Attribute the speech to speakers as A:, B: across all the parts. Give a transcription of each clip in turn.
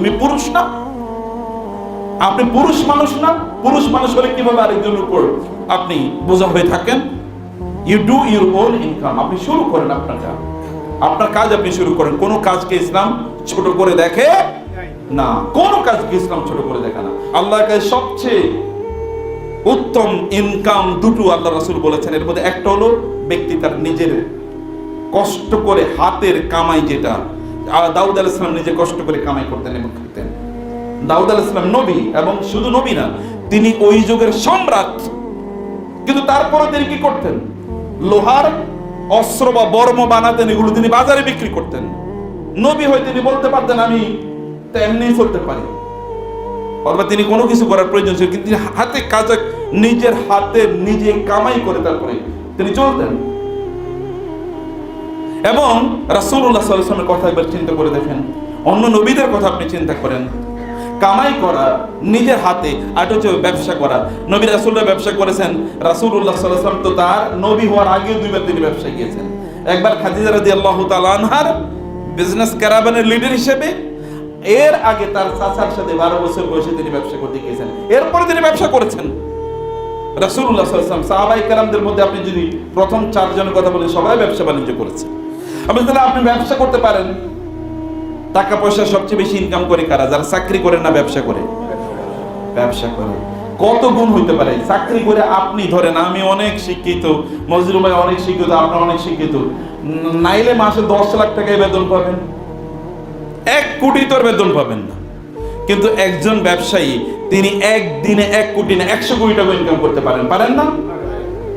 A: তুমি পুরুষ না? আপনি পুরুষ মানুষ না? পুরুষ মানুষ হলে কীভাবে আরেকজনের উপর আপনি বোঝা হয়ে থাকেন? You do your own income আপনি শুরু করেন আপনার কাজ। আপনার কাজ আপনি শুরু করেন। কোন কাজকে ইসলাম ছোট করে দেখে না। কোন কাজকে ইসলাম ছোট করে দেখে না। আল্লাহর কাছে সবচেয়ে উত্তম ইনকাম দুটো আল্লাহ রাসূল বলেছেন। এর মধ্যে একটা হলো ব্যক্তি তার নিজের কষ্ট করে হাতের কামাই যেটা দাউদ আলাইহিস সালাম নিজে কষ্ট করে কামাই করতেন এবং খেতেন। দাউদ আলাইহিস সালাম নবী এবং শুধু নবী না, তিনি ওই যুগের সম্রাট। কিন্তু তারপরে তিনি কি করতেন? লোহার অস্ত্র বা বর্ম বানাতেন, এগুলো তিনি বাজারে বিক্রি করতেন। নবী হয়ে তিনি বলতে পারতেন, আমি তো এমনি চলতে পারি। অথবা তিনি কোনো কিছু করার প্রয়োজন ছিল, কিন্তু হাতে কাজ নিজের হাতে নিজে কামাই করে তারপরে তিনি চলতেন। এবং রাসূলুল্লাহ সাল্লাল্লাহু আলাইহি কথা একবার চিন্তা করে দেখেন। অন্য নবীদের কথা আপনি চিন্তা করেন। কামাই করা, নিজের হাতে, আর হচ্ছে ব্যবসা করা। নবী রাসূলরা ব্যবসা করেছেন। আলাইহি ওয়াসাল্লাম তো তার নবী হওয়ার আগেও দুইবার তিনি ব্যবসা গিয়েছেন। একবার খাদিজা রাদিয়াল্লাহু তাআলা আনহার বিজনেস ক্যারাভানের লিডার হিসেবে, এর আগে তার চাচার সাথে বারো বছর বয়সে তিনি ব্যবসা করতে গিয়েছেন। এরপরে তিনি ব্যবসা করেছেন। সাল্লাল্লাহু আলাইহি ওয়াসাল্লাম, সাহাবায়ে মধ্যে আপনি যদি প্রথম চারজনের কথা বলেন, সবাই ব্যবসা বাণিজ্য করেছে। আপনি তাহলে আপনি ব্যবসা করতে পারেন। টাকা পয়সা সবচেয়ে বেশি ইনকাম করে কারা? যারা চাকরি করে না ব্যবসা করে। ব্যবসা করে। কত গুণ হইতে পারে? চাকরি করে আপনি ধরেন, আমি অনেক শিক্ষিত মজরুল ভাই অনেক শিক্ষিত আপনার অনেক শিক্ষিত। নাইলে মাসে দশ লাখ টাকায় বেতন পাবেন। এক কোটি তোর বেতন পাবেন না। কিন্তু একজন ব্যবসায়ী, তিনি একদিনে এক কোটি না, একশো কোটি টাকা ইনকাম করতে পারেন। পারেন না?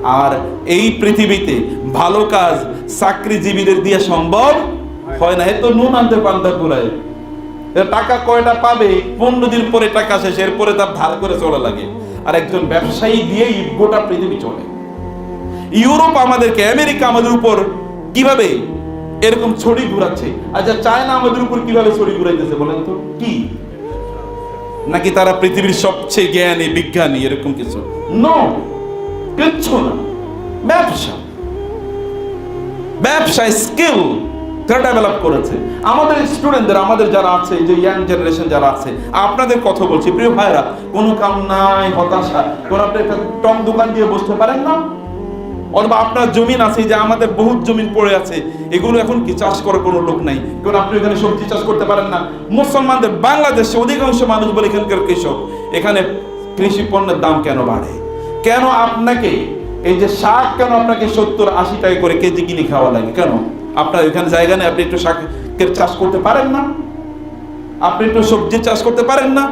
A: আর এই পৃথিবীতে ভালো কাজ চাকরিজীবীদের দিয়ে সম্ভব হয় না। এ তো নুন আনতে পান্তা পুরায় টাকা কয়টা পাবে? পনেরো দিন পরে টাকা শেষ, এরপরে তার ধার করে চলা লাগে। আর একজন ব্যবসায়ী দিয়েই গোটা পৃথিবী চলে। ইউরোপ আমাদেরকে, আমেরিকা আমাদের উপর কীভাবে এরকম ছড়ি ঘুরাচ্ছে? আচ্ছা চায়না আমাদের উপর কীভাবে ছড়ি ঘুরাইতেছে বলেন তো? কি? নাকি তারা পৃথিবীর সবচেয়ে জ্ঞানী, বিজ্ঞানী, এরকম কিছু? নো কিচ্ছু না। ব্যবসা। ব্যবসা স্কিল তারা ডেভেলপ করেছে। আমাদের স্টুডেন্টদের আমাদের যারা আছে যে ইয়াং জেনারেশন যারা আছে, আপনাদের কথা বলছি। প্রিয় ভাইরা কোনো কাম নাই, হতাশা। আপনি একটা টং দোকান দিয়ে বসতে পারেন না। অথবা আপনার জমিন আছে যে আমাদের বহুত জমিন পড়ে আছে, এগুলো এখন কি চাষ করার কোনো লোক নাই? কারণ আপনি এখানে সবজি চাষ করতে পারেন না? মুসলমানদের বাংলাদেশে অধিকাংশ মানুষ বলে এখানকার কৃষক, এখানে কৃষি পণ্যের দাম কেন বাড়ে? কেন আপনাকে, এই যে শাক কেন আপনাকে সত্তর আশি টাকা করে কেজি কিনে খাওয়া লাগে? কেন? আপনার এখানে জায়গা নেই, আপনি একটু শাকের চাষ করতে পারেন না। আপনি একটু সবজি চাষ করতে পারেন না।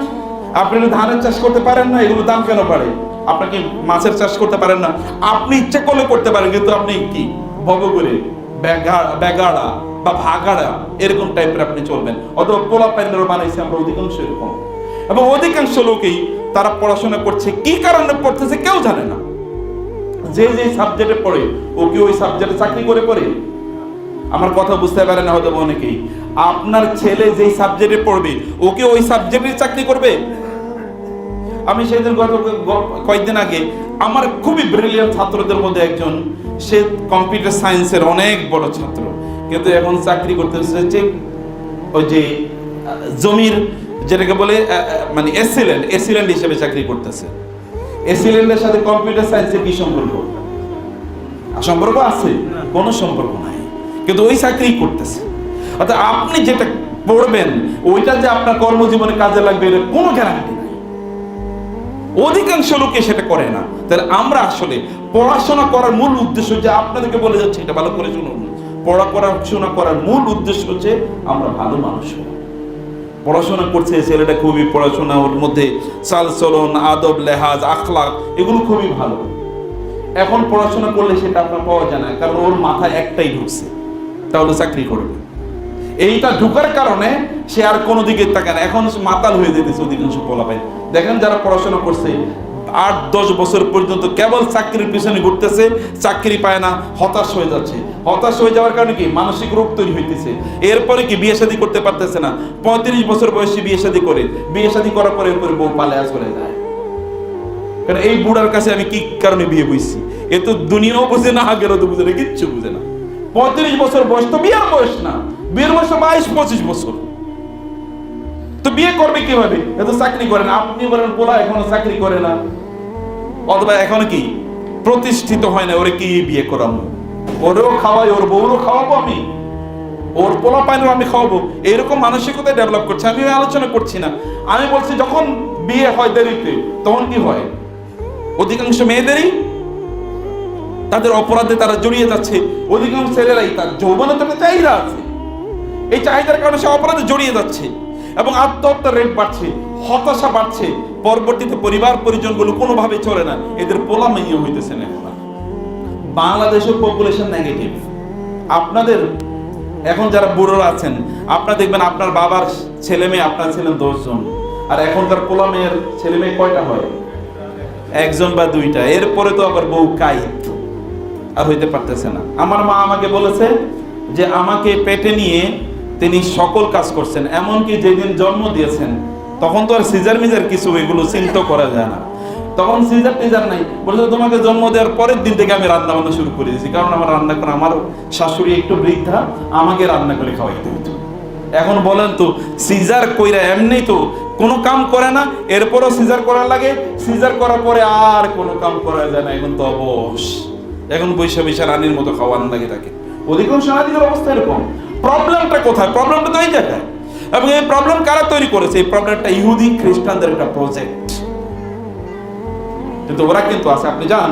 A: আপনি একটু ধানের চাষ করতে পারেন না এগুলো দাম কেন বাড়ে? আপনাকে মাছের চাষ করতে পারেন না? আপনি ইচ্ছে করলে করতে পারেন, কিন্তু আপনি কি? ভগ করে ব্যাগাড়া বা ভাগাড়া, এরকম টাইপের আপনি চলবেন। অথবা পোলা প্যান্ডেল বানাইছে, আমরা অধিকাংশ এরকম। এবং অধিকাংশ লোকেই তারা পড়াশোনা করছে, কি কারণে পড়তেছে কেউ জানে না। যে যে সাবজেক্টে পড়ে, ও কি ওই সাবজেক্টে চাকরি করে পড়ে? আমার কথা বুঝতে পারে না হয়তো অনেকেই। আপনার ছেলে যেই সাবজেক্টে পড়বে ওকে ওই সাবজেক্টে চাকরি করবে? আমি সেদিন গত কয়েকদিন আগে, আমার খুবই ব্রিলিয়ান্ট ছাত্রদের মধ্যে একজন, সে কম্পিউটার সায়েন্সের অনেক বড় ছাত্র। কিন্তু এখন চাকরি করতেছে যে, ওই যে জমির যেটাকে বলে মানে এসিল্যান্ড এসিল্যান্ড হিসেবে চাকরি করতেছে। এসিল্যান্ডের সাথে কম্পিউটার সায়েন্সের কি সম্পর্ক? সম্পর্ক আছে, কোনো সম্পর্ক নাই। কিন্তু ওই চাকরি করতেছে। অর্থাৎ আপনি যেটা পড়বেন ওইটা যে আপনার কর্মজীবনে কাজে লাগবে এর কোনো গ্যারান্টি নেই। অধিকাংশ লোকে সেটা করে না। তাহলে আমরা আসলে পড়াশোনা করার মূল উদ্দেশ্য যে আপনাদেরকে বলে যাচ্ছে, এটা ভালো করে শুনুন। পড়া পড়াশোনা করার মূল উদ্দেশ্য হচ্ছে, আমরা ভালো মানুষ হব। পড়াশোনা করছে, ছেলেটা খুবই পড়াশোনা, ওর মধ্যে চাল চলন আদব, লেহাজ আখলাক এগুলো খুবই ভালো। এখন পড়াশোনা করলে সেটা আপনার পাওয়া যায় না, কারণ ওর মাথায় একটাই ঢুকছে তাহলে চাকরি করবে। এইটা ঢুকার কারণে সে আর কোনো দিকে তাকায় না। এখন মাতাল হয়ে যেতেছে অধিকাংশ পোলাপাই। দেখেন যারা পড়াশোনা করছে, আট দশ বছর পর্যন্ত কেবল চাকরির পিছনে ঘুরতেছে, চাকরি পায় না, হতাশ হয়ে যাচ্ছে। হতাশ হয়ে যাওয়ার কারণে কি? মানসিক রোগ তৈরি হইতেছে। এরপরে কি বিয়ে শাদী করতে পারতেছে না? পঁয়ত্রিশ বছর বয়সে বিয়ে শাদী করে। বিয়ে শাদী করার পরে এরপরে বউ পালায়া চলে যায়। কারণ এই বুড়ার কাছে আমি কি কারণে বিয়ে বইছি? এ তো দুনিয়াও বুঝে না, আগেরও তো বুঝে না, কিচ্ছু বুঝে না। পঁয়ত্রিশ বছর বয়স তো বিয়ের বয়স না। বিয়ের বয়স বাইশ, পঁচিশ বছর। তো বিয়ে করবে কীভাবে? এত চাকরি করে না। আপনি বলেন, পোলা এখনও চাকরি করে না। অথবা এখন কি? প্রতিষ্ঠিত হয় না, ওরে কি বিয়ে করাবো ওরেও খাওয়াই, ওর বউরও খাওয়াবো আমি। ওর পোলা পাইলেও আমি খাওয়াবো। এরকম মানসিকতা ডেভেলপ করছে। আমি আলোচনা করছি না। আমি বলছি, যখন বিয়ে হয় দেরিতে, তখন কি হয়? অধিকাংশ মেয়েদেরই তাদের অপরাধে তারা জড়িয়ে যাচ্ছে। অধিকাংশ ছেলেরাই তার যৌবনে তো চাহিদা আছে। এই চাহিদার কারণে সে অপরাধে জড়িয়ে যাচ্ছে। এবং আত্মহত্যার রেট বাড়ছে, হতাশা বাড়ছে। পরবর্তীতে পরিবার পরিজনগুলো কোনোভাবে চলে না। এদের পোলা মেয়ে হইতেছে না বাংলাদেশের পপুলেশন নেগেটিভ আপনাদের, এখন যারা বুড়োরা আছেন, আপনারা দেখবেন আপনার বাবার ছেলে মেয়ে, আপনার ছিলেন দশজন। আর এখনকার পোলা মেয়ের ছেলে মেয়ে কয়টা হয়? একজন বা দুইটা। এরপরে তো আবার বউ কাইত আর হইতে পারতেছে না। আমার মা আমাকে বলেছে যে আমাকে পেটে নিয়ে তিনি সকল কাজ করছেন। এমনকি যেদিন জন্ম দিয়েছেন, তখন তো আর সিজার মিজার কিছু এগুলো চিন্তা করা যায় না। তখন সিজার টিজার নাই। বলছে তোমাকে জন্ম দেওয়ার পরের দিন থেকে আমি রান্না বান্না শুরু করে দিয়েছি। কারণ আমার রান্না করে আমার শাশুড়ি একটু বৃদ্ধা, আমাকে রান্না করে খাওয়াইতে হতো এখন বলেন তো, সিজার কইরা এমনি তো কোনো কাম করে না, এরপরও সিজার করার লাগে। সিজার করার পরে আর কোনো কাম করা যায় না। এখন তো অবশ। এখন বৈশা বৈশা রানীর মতো খাওয়ান লাগে তাকে। অধিকাংশ নারীদের অবস্থা এরকম। প্রবলেমটা কোথায়? প্রবলেমটা তো এই জায়গায়। এবং এই প্রবলেম কারা তৈরি করেছে? এই প্রবলেমটা ইহুদি খ্রিস্টানদের একটা প্রজেক্ট কিন্তু ওরা কিন্তু আছে। আপনি জান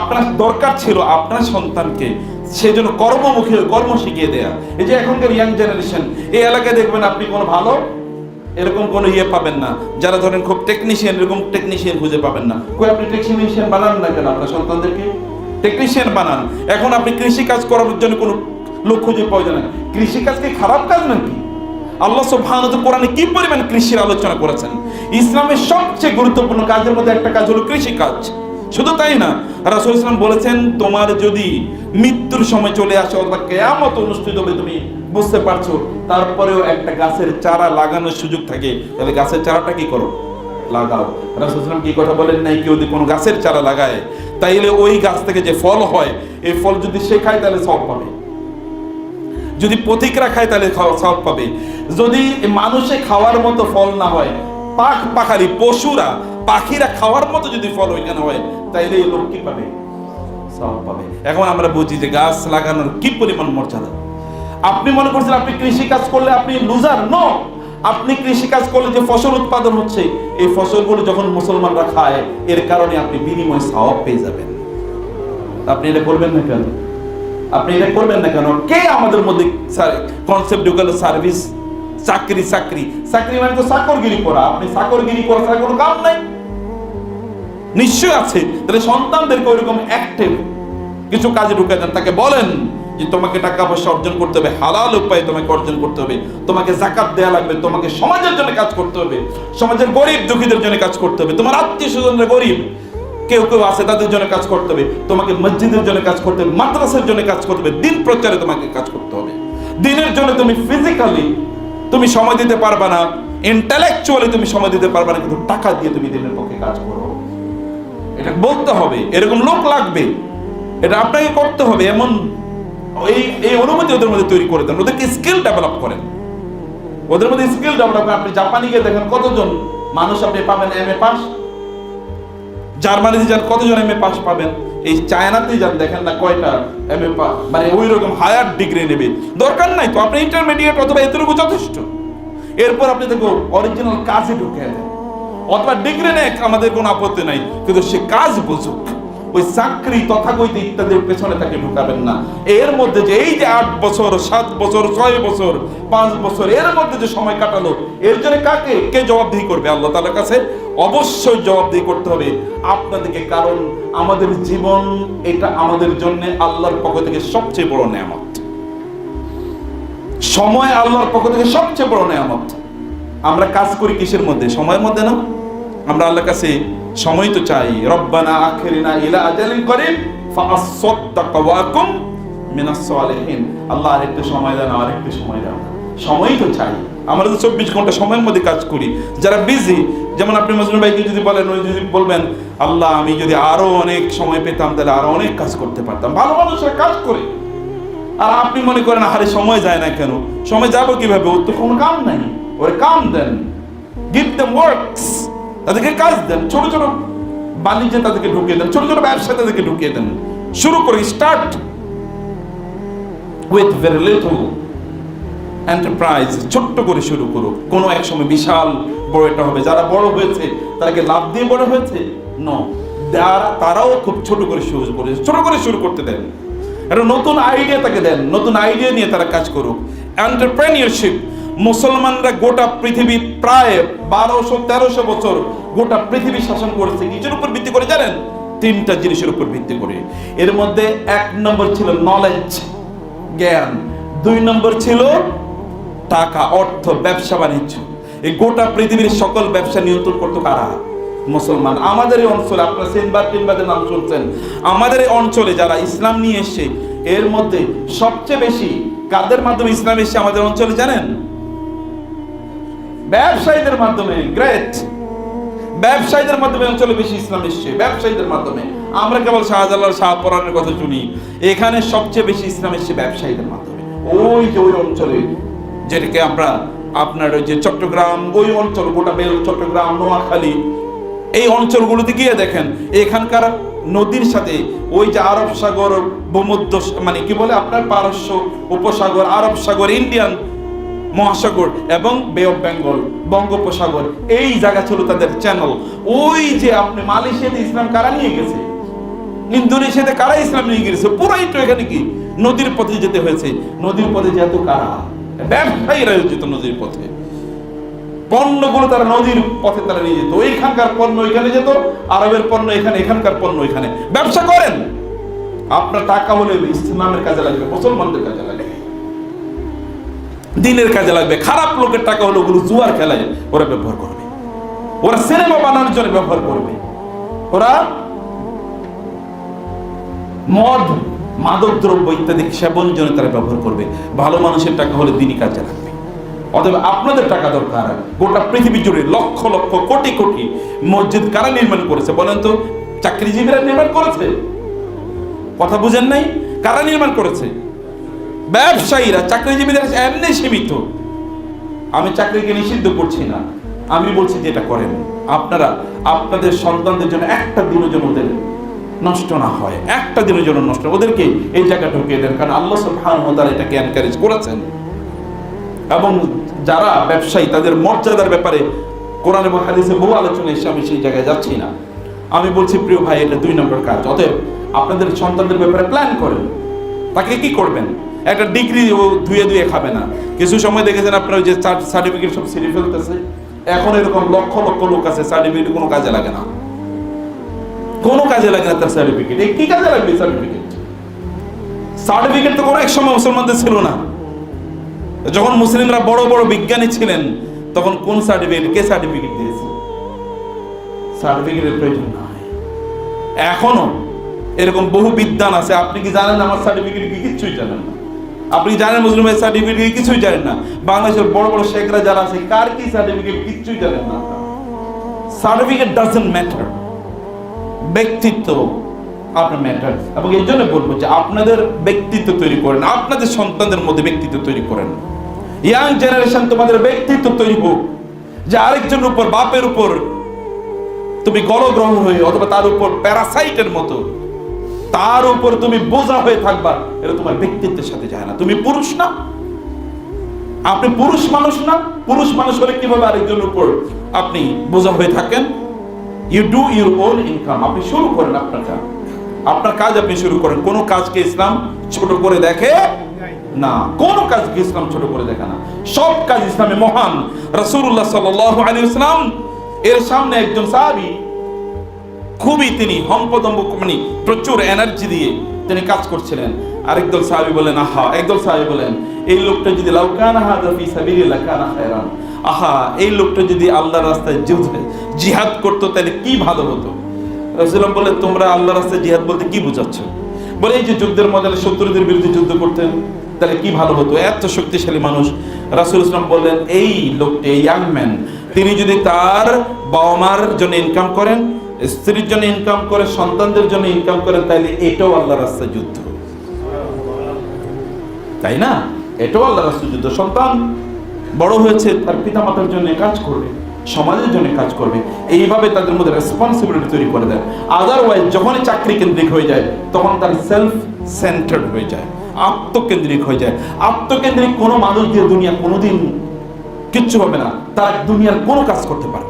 A: আপনার দরকার ছিল আপনার সন্তানকে সেই জন্য কর্মমুখী কর্ম শিখিয়ে দেয়া। এই যে এখনকার ইয়াং জেনারেশন এই এলাকায় দেখবেন আপনি কোনো ভালো, এরকম কোনো ইয়ে পাবেন না। যারা ধরেন খুব টেকনিশিয়ান এরকম টেকনিশিয়ান খুঁজে পাবেন না। কই আপনি টেকনিশিয়ান বানান না কেন আপনার সন্তানদেরকে? টেকনিশিয়ান বানান। এখন আপনি কৃষি কাজ করার জন্য কোনো লোক খুঁজে পাওয়া যায় না। কৃষি কাজ কি খারাপ কাজ নাকি? আল্লাহ সুবহানাহু ওয়া কোরআনে কি পরিমাণ কৃষির আলোচনা করেছেন? ইসলামের সবচেয়ে গুরুত্বপূর্ণ কাজের মধ্যে একটা কাজ হলো কৃষি কাজ। শুধু তাই না, রাসূল ইসলাম বলেছেন, তোমার যদি মৃত্যুর সময় চলে আসে অথবা কেয়ামত অনুষ্ঠিত হবে, তুমি বুঝতে পারছ, তারপরেও একটা গাছের চারা লাগানোর সুযোগ থাকে। তাহলে গাছের চারাটা কি করো? লাগাও। রাসূল ইসলাম কি কথা বলেন নাই? কেউ যদি কোনো গাছের চারা লাগায়, তাইলে ওই গাছ থেকে যে ফল হয়, এই ফল যদি সে খায়, তাহলে সব পাবে। যদি পথিকরা খায় তাহলে সব পাবে। যদি মানুষে খাওয়ার মতো ফল না হয় পাখ পাখারি পশুরা, পাখিরা খাওয়ার মতো যদি ফল ওইখানে হয়, তাইলে এই লোক কি পাবে? সব পাবে। এখন আমরা বুঝি যে গাছ লাগানোর কি পরিমাণ মর্যাদা। আপনি মনে করছেন আপনি কৃষি কাজ করলে আপনি লুজার নো আপনি কৃষি কাজ করলে যে ফসল উৎপাদন হচ্ছে, এই ফসলগুলো যখন মুসলমানরা খায়, এর কারণে আপনি বিনিময় সওয়াব পেয়ে যাবেন। আপনি এটা বলবেন না কেন? আপনি এটা করবেন না কেন? কে আমাদের মধ্যে কনসেপ্ট ঢুকালো? সার্ভিস চাকরি চাকরি। চাকরি মানে তো চাকরগিরি করা। আপনি চাকরগিরি করা ছাড়া কোনো কাম নাই। নিশ্চয় আছে। তাহলে সন্তানদেরকে ওইরকম অ্যাক্টিভ কিছু কাজে ঢুকে দেন। তাকে বলেন যে, তোমাকে টাকা পয়সা অর্জন করতে হবে। হালাল উপায়ে তোমাকে অর্জন করতে হবে। তোমাকে জাকাত দেওয়া লাগবে। তোমাকে সমাজের জন্য কাজ করতে হবে। সমাজের গরিব দুঃখীদের জন্য কাজ করতে হবে। তোমার আত্মীয় স্বজনরা গরিব। কেউ কেউ আছে, তাদের জন্য কাজ করতে হবে। তোমাকে মসজিদের জন্য কাজ করতে হবে, মাদ্রাসার জন্য কাজ করতে হবে, দিন প্রচারে তোমাকে কাজ করতে হবে। দিনের জন্য তুমি ফিজিক্যালি তুমি সময় দিতে পারবা না ইন্টালেকচুয়ালি তুমি সময় দিতে পারবা না, কিন্তু টাকা দিয়ে তুমি দিনের পক্ষে কাজ করো। এটা বলতে হবে, এরকম লোক লাগবে। এটা আপনাকে করতে হবে, এমন এই এই অনুমতি ওদের মধ্যে তৈরি করে দেন। ওদেরকে স্কিল ডেভেলপ করেন। ওদের মধ্যে স্কিল ডেভেলপ করেন আপনি জাপানি গিয়ে দেখেন কতজন মানুষ আপনি পাবেন এম এ পাস জার্মানিতে যান কতজন এম এ পাস পাবেন? এই চায়নাতে যান, দেখেন না কয়টা এম এ পাস মানে ওই রকম হায়ার ডিগ্রি নেবে। দরকার নাই তো, আপনি ইন্টারমিডিয়েট অথবা এতটুকু যথেষ্ট। এরপর আপনি দেখো অরিজিনাল কাজে ঢুকে অথবা ডিগ্রি নেয় আমাদের কোনো আপত্তি নাই। কিন্তু সে কাজ বুঝুক। ওই চাকরি তথাকথিত ইত্যাদির পেছনে তাকে ঢুকাবেন না। এর মধ্যে যে এই যে আট বছর, সাত বছর, ছয় বছর, পাঁচ বছর, এর মধ্যে যে সময় কাটালো, এর জন্য কাকে? কে জবাবদিহি করবে? আল্লাহ তাআলার কাছে অবশ্যই জবাবদিহি করতে হবে। আপনাদেরকে কারণ আমাদের জীবন এটা আমাদের জন্য আল্লাহর পক্ষ থেকে সবচেয়ে বড় নেয়ামত। সময় আল্লাহর পক্ষ থেকে সবচেয়ে বড় নেয়ামত। আমরা কাজ করি কিসের মধ্যে? সময়ের মধ্যে না? আমরা আল্লাহর কাছে সময় তো চাই। রব্বানা আখিরিনা ইলা আজালিন করিম ফাআসসাদদাক ওয়া আকুম মিনাস সালিহিন। আল্লাহ আরেকটু সময় দেন, আরেকটু সময় দাও সময়ই তো চাই। আমরা তো চব্বিশ ঘণ্টা সময়ের মধ্যে কাজ করি। যারা বিজি যেমন আপনি মজনু ভাইকে যদি বলেন ওই যদি বলবেন, আল্লাহ, আমি যদি আরও অনেক সময় পেতাম, তাহলে আরও অনেক কাজ করতে পারতাম। ভালো মানুষরা কাজ করে। আর আপনি মনে করেন আরে সময় যায় না কেন? সময় যাব কীভাবে? ওর তো কোনো কাম নাই। ওর কাম দেন। গিভ দ্য ওয়ার্কস তাদেরকে কাজ দেন, ছোট ছোট বাণিজ্যে তাদেরকে ঢুকিয়ে দেন, ছোট ছোট ব্যবসা তাদেরকে ঢুকিয়ে দেন। শুরু করে start with very little enterprise ছোট্ট করে শুরু করুক কোনো এক সময় বিশাল বড় এটা হবে। যারা বড় হয়েছে, তারা লাভ দিয়ে বড় হয়েছে? নো তারাও খুব ছোট করে শুরু করে, ছোট করে শুরু করতে দেন। একটা নতুন আইডিয়া তাকে দেন, নতুন আইডিয়া নিয়ে তারা কাজ করুক। এন্টারপ্রেনিয়রশিপ মুসলমানরা গোটা পৃথিবী প্রায় বারোশো, তেরোশো বছর গোটা পৃথিবী শাসন করেছে। কিছুর উপর ভিত্তি করে জানেন? তিনটা জিনিসের উপর ভিত্তি করে। এর মধ্যে এক নম্বর ছিল নলেজ জ্ঞান। দুই নম্বর ছিল টাকা, অর্থ, ব্যবসা, বাণিজ্য। এই গোটা পৃথিবীর সকল ব্যবসা নিয়ন্ত্রণ করতো কারা? মুসলমান। আমাদের এই অঞ্চলে, আপনারা সিনবাদ টিনবাদের নাম শুনছেন। আমাদের এই অঞ্চলে যারা ইসলাম নিয়ে এসছে, এর মধ্যে সবচেয়ে বেশি কাদের মাধ্যমে ইসলাম এসছে আমাদের অঞ্চলে জানেন? ব্যবসায়ীদের মাধ্যমে গ্রেট ব্যবসায়ীদের মাধ্যমে অঞ্চলে বেশি ইসলাম এসছে, ব্যবসায়ীদের মাধ্যমে। আমরা কেবল শাহজালাল শাহ পরানের কথা শুনি, এখানে সবচেয়ে বেশি ইসলাম এসছে ব্যবসায়ীদের মাধ্যমে। ওই যে ওই অঞ্চলে, যেটাকে আমরা আপনার ওই যে চট্টগ্রাম, ওই অঞ্চল, গোটা বেল চট্টগ্রাম, নোয়াখালী, এই অঞ্চলগুলোতে গিয়ে দেখেন, এখানকার নদীর সাথে ওই যে আরব সাগর, ভূমধ্য মানে কি বলে আপনার, পারস্য উপসাগর, আরব সাগর, ইন্ডিয়ান মহাসাগর এবং বে অফ বেঙ্গল বঙ্গোপসাগর, এই জায়গা ছিল তাদের চ্যানেল ওই যে আপনি মালয়েশিয়াতে ইসলাম কারা নিয়ে গেছে? ইন্দোনেশিয়াতে কারা ইসলাম নিয়ে গেছে? পুরাই তো এখানে কি? নদীর পথে যেতে হয়েছে। নদীর পথে যেত কারা? ব্যবসায়ীরা যেত নদীর পথে। পণ্যগুলো তারা নদীর পথে তারা নিয়ে যেত। ওইখানকার পণ্য ওইখানে যেত, আরবের পণ্য এখানে, এখানকার পণ্য এখানে। ব্যবসা করেন। আপনার টাকা হলে ইসলামের কাজে লাগবে, মুসলমানদের কাজে লাগবে। দিনের কাজে লাগবে, খারাপ লোকের টাকা হলো ওগুলো জুয়ার খেলায় ওরা ব্যবহার করবে। ওরা সিনেমা বানানোর জন্য ব্যবহার করবে। ওরা মদ মাদক দ্রব্য ইত্যাদি সেবন জন্য তারা ব্যবহার করবে। ভালো মানুষের টাকা হলে দিনই কাজে লাগবে। অতএব আপনাদের টাকা দরকার। গোটা পৃথিবী জুড়ে লক্ষ লক্ষ, কোটি কোটি মসজিদ কারা নির্মাণ করেছে বলেন তো? চাকরিজীবীরা নির্মাণ করেছে? কথা বুঝেন নাই? কারা নির্মাণ করেছে? ব্যবসায়ীরা চাকরিজীবীদের এমনি সীমিত। আমি চাকরিকে নিষিদ্ধ করছি না। আমি বলছি যে এটা করেন। আপনারা, আপনাদের সন্তানদের জন্য একটা দিনের জন্য ওদের নষ্ট না হয়। একটা দিনের জন্য নষ্ট ওদেরকে এই জায়গা ঢুকিয়ে দেন। কারণ আল্লাহ সুবহানাহু এটাকে এনকারেজ করেছেন। এবং যারা ব্যবসায়ী, তাদের মর্যাদার ব্যাপারে কোরআন এবং হাদিসে বহু আলোচনা এসে আমি সেই জায়গায় যাচ্ছি না। আমি বলছি, প্রিয় ভাই, এটা দুই নম্বর কাজ। অতএব আপনাদের সন্তানদের ব্যাপারে প্ল্যান করেন। তাকে কি করবেন? একটা ডিগ্রি ও ধুয়ে ধুয়ে খাবে না। কিছু সময় দেখেছেন আপনার যে সার্টিফিকেট সব ছিঁড়ে ফেলতেছে? এখন এরকম লক্ষ লক্ষ লোক আছে সার্টিফিকেট কোনো কাজে লাগে না। কোনো কাজে লাগে না তার সার্টিফিকেট কি কাজে লাগবে সার্টিফিকেট সার্টিফিকেট তো কোনো এক সময় মুসলমানদের ছিল না। যখন মুসলিমরা বড় বড় বিজ্ঞানী ছিলেন, তখন কোন সার্টিফিকেট কে সার্টিফিকেট দিয়েছে? সার্টিফিকেটের প্রয়োজন নাই। এখনও এরকম বহু বিদ্যান আছে, আপনি কি জানেন আমার সার্টিফিকেট কি? কিছুই জানেন না। আপনি জানেন মুসলিমের সার্টিফিকেট কিছুই জানেন না। বাংলাদেশের বড় বড় শেখরা যারা আছে, কার কি সার্টিফিকেট কিছুই জানেন না। সার্টিফিকেট ডাজন্ট ম্যাটার ব্যক্তিত্ব আপনার ম্যাটার এবং এই জন্য বলব যে আপনাদের ব্যক্তিত্ব তৈরি করেন, আপনাদের সন্তানদের মধ্যে ব্যক্তিত্ব তৈরি করেন। ইয়াং জেনারেশন তোমাদের ব্যক্তিত্ব তৈরি হোক, যে আরেকজনের উপর, বাপের উপর তুমি গলগ্রহ হয়ে, অথবা তার উপর প্যারাসাইটের মতো তার উপর তুমি বোঝা হয়ে থাকবা, এটা তোমার ব্যক্তিত্বের সাথে যায় না। তুমি পুরুষ না। আপনি পুরুষ মানুষ না। পুরুষ মানুষ হলে কীভাবে আরেকজনের উপর আপনি বোঝা হয়ে থাকেন? You do your own income আপনি শুরু করেন আপনার কাজ। আপনার কাজ আপনি শুরু করেন। কোন কাজকে ইসলাম ছোট করে দেখে না। কোন কাজকে ইসলাম ছোট করে দেখে না। সব কাজ ইসলামে মহান। রাসূলুল্লাহ সাল্লাল্লাহু আলাইহি ওয়াসাল্লাম এর সামনে একজন সাহাবী খুবই তিনি হম্পদম্ব মানে প্রচুর এনার্জি দিয়ে তিনি কাজ করছিলেন। আরেকদল সাহাবী বলেন আহা একদল সাহাবী বলেন এই লোকটা যদি লাউকানা হাযা ফি সাবিলিল্লাহ কানা খায়রান। আহা, এই লোকটা যদি আল্লাহর রাস্তায় যুদ্ধ- জিহাদ করতো, তাহলে কি ভালো হতো? রাসূলুল্লাহ বলে তোমরা আল্লাহর রাস্তায় জিহাদ বলতে কি বোঝাচ্ছ? বলে, এই যে যুদ্ধের মধ্যে শত্রুদের বিরুদ্ধে যুদ্ধ করতেন, তাহলে কি ভালো হতো? এত শক্তিশালী মানুষ। রাসূল ইসলাম বললেন, এই লোকটি ইয়াং ম্যান, তিনি যদি তার বাবা মার জন্য ইনকাম করেন স্ত্রীর জন্য ইনকাম করে, সন্তানদের জন্য ইনকাম করেন তাহলে এটাও আল্লাহর রাস্তায় যুদ্ধ। তাই না? এটাও আল্লাহ রাস্তায় যুদ্ধ। সন্তান বড় হয়েছে, তার পিতা মাতার জন্য কাজ করবে, সমাজের জন্য কাজ করবে, এইভাবে তাদের মধ্যে রেসপন্সিবিলিটি তৈরি করে দেয়। আদারওয়াইজ যখনই চাকরি কেন্দ্রিক হয়ে যায়, তখন তার সেলফ সেন্টার্ড হয়ে যায়, আত্মকেন্দ্রিক হয়ে যায়। আত্মকেন্দ্রিক কোনো মানুষ দিয়ে দুনিয়া কোনোদিন কিচ্ছু হবে না। তারা দুনিয়ার কোনো কাজ করতে পারবে না।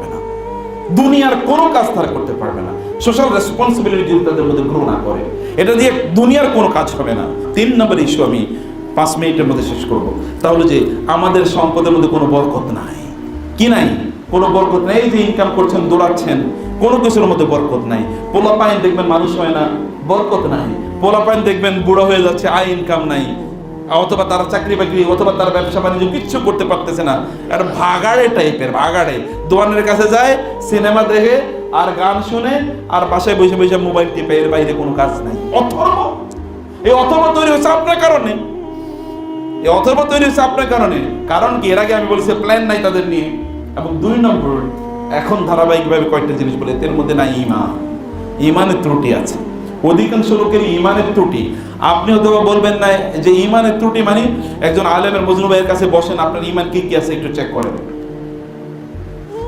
A: দুনিয়ার কোনো কাজ তারা করতে পারবে না। সোশ্যাল রেসপন্সিবিলিটি যদি তাদের মধ্যে গ্রো না করে, এটা দিয়ে দুনিয়ার কোনো কাজ হবে না। তিন নম্বর ইস্যু আমি পাঁচ মিনিটের মধ্যে শেষ করব। তাহলে যে আমাদের সম্পদের মধ্যে কোনো বরকত নাই। কি নাই? কোনো বরকত নেই? যে ইনকাম করছেন, দৌড়াচ্ছেন, কোনো কিছুর মধ্যে বরকত নাই। পোলা পাইন দেখবেন মানুষ হয় না, বরকত নাই। পোলা পাইন দেখবেন বুড়ো হয়ে যাচ্ছে, আয় ইনকাম নাই। অথবা তারা চাকরি বাকরি, অথবা তারা ব্যবসা বাণিজ্য কিচ্ছু করতে পারতেছে না। একটা ভাগাড়ে টাইপের, ভাগাড়ে। দোয়ানের কাছে যায়, সিনেমা দেখে, আর গান শুনে, আর বাসায় বসে বসে মোবাইল টিপে, এর বাইরে কোনো কাজ নাই। অথর্ব! এই অথর্ব তৈরি হচ্ছে আপনার কারণে। এই অথর্ব তৈরি হয়েছে আপনার কারণে। কারণ কি? এর আগে আমি বলেছি প্ল্যান নাই তাদের নিয়ে। এবং দুই নম্বর, এখন ধারাবাহিকভাবে কয়েকটা জিনিস বলে, এর মধ্যে নাই ইমান। ইমানের ত্রুটি আছে। অধিকাংশ লোকের ইমানের ত্রুটি। আপনি হয়তো বলবেন না যে ইমানের ত্রুটি মানে একজন আলেমের মজনু ভাইয়ের কাছে বসেন, আপনার ইমান কি কি আছে একটু চেক করেন।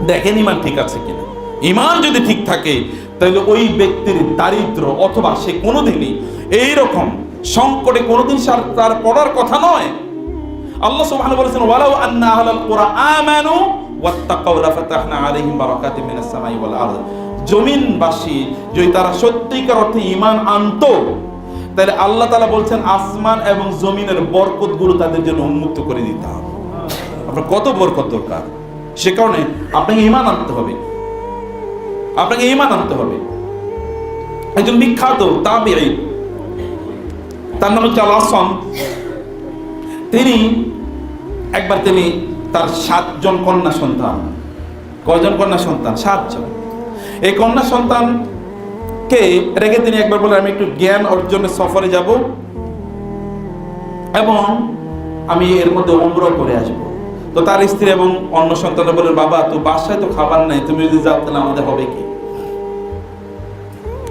A: দেখেন ইমান ঠিক আছে কিনা। ইমান যদি ঠিক থাকে, তাহলে ওই ব্যক্তির দারিদ্র অথবা সে কোনোদিনই এইরকম সংকটে কোনোদিন তার পড়ার কথা নয়। আল্লাহ সুবহানাহু বলেছেন, ওয়ালাউ আন্না আহলাল কুরআ আমানু ওয়াত্তাকাউ লাফাতাহনা আলাইহিম বারাকাতিম মিনাস সামাই ওয়াল আরদ। জমিনবাসী যদি তারা সত্যিকার অর্থে ঈমান আনতো, তাহলে আল্লাহ তাআলা বলছেন আসমান এবং জমিনের বরকতগুলো তাদের জন্য উন্মুক্ত করে দিতে হবে। আপনার কত বরকত দরকার? সে কারণে আপনাকে ঈমান আনতে হবে। আপনাকে ঈমান আনতে হবে। একজন বিখ্যাত তাবিঈ তার নাম হচ্ছে আল তিনি একবার তিনি তার সাতজন কন্যা সন্তান, কয়জন কন্যা সন্তান? সাতজন। এই কন্যা সন্তানকে রেখে তিনি একবার বলে আমি একটু জ্ঞান অর্জনের সফরে যাব এবং আমি এর মধ্যে অনুগ্রহ করে আসব। তো তার স্ত্রী এবং অন্য সন্তানরা বলেন বাবা, তো বাসায় তো খাবার নাই, তুমি যদি যাও তাহলে আমাদের হবে কি?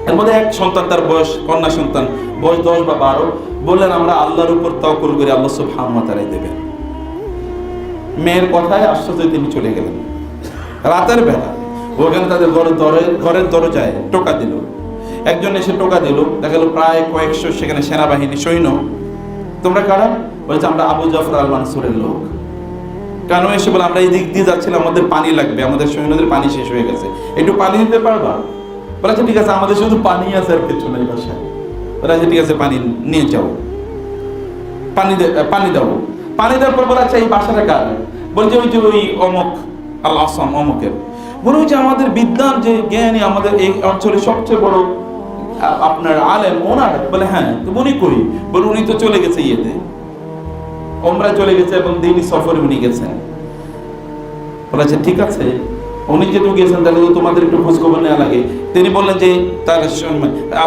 A: এর মধ্যে এক সন্তান, তার বয়স, কন্যা সন্তান, বয়স দশ বা বারো, বললেন, আমরা আল্লাহর উপর তকল করে, আল্লাহ সব হামাতারাই দেবেন। মেয়ের কথায় আশ্চর্য তিনি চলে গেলেন। রাতের বেলা ওখানে তাদের ঘরের দরে ঘরের দরজায় টোকা দিল। একজন এসে টোকা দিল, দেখা গেল প্রায় কয়েকশো সেখানে সেনাবাহিনী সৈন্য। তোমরা কারা? বলছে, আমরা আবু জাফর আল মানসুরের লোক। কেন এসে বলে, আমরা এই দিক দিয়ে যাচ্ছিলাম, আমাদের পানি লাগবে, আমাদের সৈন্যদের পানি শেষ হয়ে গেছে। একটু পানি দিতে পারবা? বলে আচ্ছা ঠিক আছে, আমাদের শুধু পানি আছে আর কিছু নেই বাসায়। বলে আচ্ছা ঠিক আছে, পানি নিয়ে যাও। পানি পানি দাও। পানি দেওয়ার পর বলে আচ্ছা এই বাসাটা কার? বলছে, ওই যে ওই অমুক আল্লাহ অমুকের। বলে হচ্ছে আমাদের বিদ্যান যে জ্ঞানী আমাদের এই অঞ্চলের সবচেয়ে বড় আপনার আলেম, ওনার, বলে হ্যাঁ তো উনি কই বলে উনি তো চলে গেছে ইয়েতে। ওমরা চলে গেছে এবং দিনই সফরে উনি গেছেন। বলেছে ঠিক আছে। উনি যেহেতু গেছেন, তাহলে তোমাদের একটু খোঁজ খবর নেওয়া লাগে। তিনি বললেন যে, তার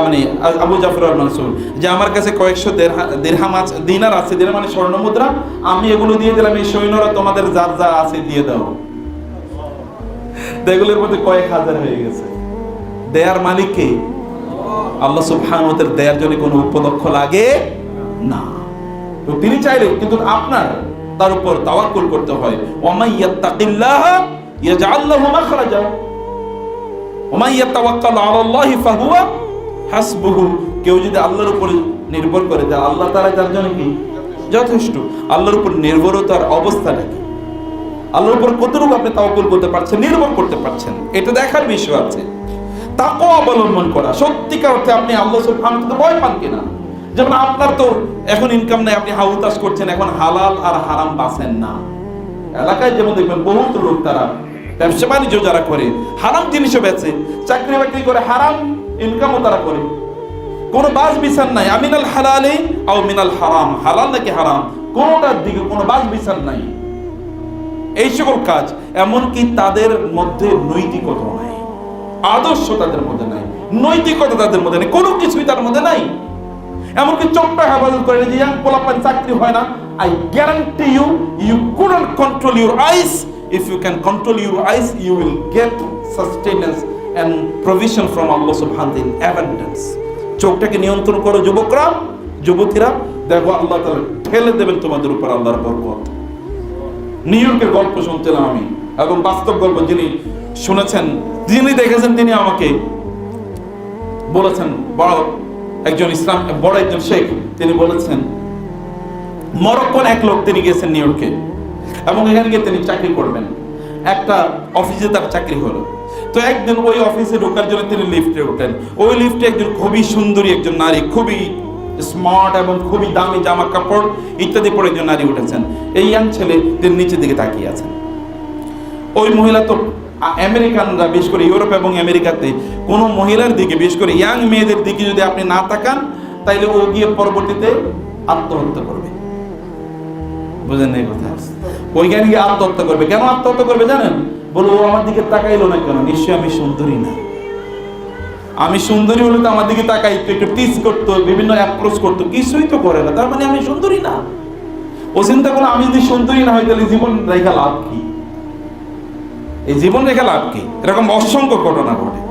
A: মানে আবু জাফর মানসুর যে আমার কাছে কয়েকশো দেড়হা- দেড়হাম আছে, দিনার আছে। দিনার মানে স্বর্ণ মুদ্রা। আমি এগুলো দিয়ে দিলাম, এই সৈন্যরা তোমাদের যার যা আছে দিয়ে দাও। তো এগুলোর মধ্যে কয়েক হাজার হয়ে গেছে। দেয়ার মালিক কে? আল্লাহ সুবহানাহুর দেয়ার জন্য কোনো উপলক্ষ লাগে না। তো তিনি চাইলে কিন্তু আপনার তার উপর তাওয়াক্কুল করতে হয়। ওমাই ইয়াত্তাকিল্লাহ মাখরাজা ওমাই ইয়াতাওয়াক্কাল আলাল্লাহি ফাহুয়া হাসবুহু। কেউ যদি আল্লাহর উপর নির্ভর করে আল্লাহ তাআলা তার জন্য কি? যথেষ্ট। আল্লাহর উপর নির্ভরতার অবস্থাটা কি আল্লাহর উপর কতটুকু আপনি তাওয়াক্কুল করতে পারছেন নির্ভর করতে পারছেন, এটা দেখার বিষয় আছে। তাকেও অবলম্বন করা, সত্যিকার অর্থে আপনি আল্লাহ সুবহানাহু ভয় পান কিনা? যেমন আপনার তো এখন ইনকাম নাই, আপনি হাউতাস করছেন, এখন হালাল আর হারাম বাসেন না। এলাকায় যেমন দেখবেন বহুত লোক তারা ব্যবসা বাণিজ্য যারা করে, হারাম জিনিসও বেচে, চাকরি বাকরি করে, হারাম ইনকামও তারা করে। কোনো বাস বিচার নাই, আমিনাল হালালে আও মিনাল হারাম, হালাল নাকি হারাম, কোনোটার দিকে কোনো বাস বিচার নাই। এই সকল কাজ, এমনকি তাদের মধ্যে নৈতিকতা নাই। আদর্শ তাদের মধ্যে নাই। নৈতিকতা তাদের মধ্যে নেই। কোনো কিছুই তার মধ্যে নাই। এমনকি চোখটা হেফাজত করে যে, ইয়াং চাকরি হয় না। I guarantee you you couldn't control your eyes if you can control your eyes you will get sustenance and provision from Allah সুবহানাহু ইন অ্যাবান্ডেন্স চোখটাকে নিয়ন্ত্রণ করো, যুবকরা, যুবতীরা। দেখো, আল্লাহ তাআলা ঠেলে দেবেন তোমাদের উপর আল্লাহর বরকত। নিউ ইয়র্কের গল্প শুনছিলাম আমি। এবং বাস্তব গল্প যিনি শুনেছেন, যিনি দেখেছেন, তিনি আমাকে বলেছেন, বড় একজন ইসলাম, বড় একজন শেখ, তিনি বলেছেন, মরক্কোর এক লোক তিনি গেছেন নিউ ইয়র্কে এবং এখানে গিয়ে তিনি চাকরি করবেন। একটা অফিসে তার চাকরি হলো। তো একদিন ওই অফিসে ঢোকার জন্য তিনি লিফটে ওঠেন ওই লিফটে একজন খুবই সুন্দরী একজন নারী, খুবই স্মার্ট এবং খুবই দামি জামা কাপড় ইত্যাদি পরে একজন নারী উঠেছেন, এই ইয়াং ছেলে তিনি নিচের দিকে তাকিয়ে আছেন। ওই মহিলা তো আমেরিকানরা, বিশেষ করে ইউরোপ এবং আমেরিকাতে, কোনো মহিলার দিকে, বিশেষ করে ইয়াং মেয়েদের দিকে যদি আপনি না তাকান, তাইলে ও গিয়ে পরবর্তীতে আত্মহত্যা করবে। বুঝেন এই কথা? ওইখানে গিয়ে আত্মহত্যা করবে। কেন আত্মহত্যা করবে জানেন? বলো ও আমার দিকে তাকাইলো না কেন? নিশ্চয়ই আমি সুন্দরী না। আমি সুন্দরী হলে তো আমার দিকে তাকাইতো একটু টিস করতো, বিভিন্ন অ্যাপ্রোচ করতো, কিছুই তো করে না। তার মানে আমি সুন্দরী না। ও চিন্তা করল, আমি যদি সুন্দরী না হয় তাহলে জীবন রেখা লাভ কি? এই জীবন রেখা লাভ কি? এরকম অসংখ্য ঘটনা ঘটে।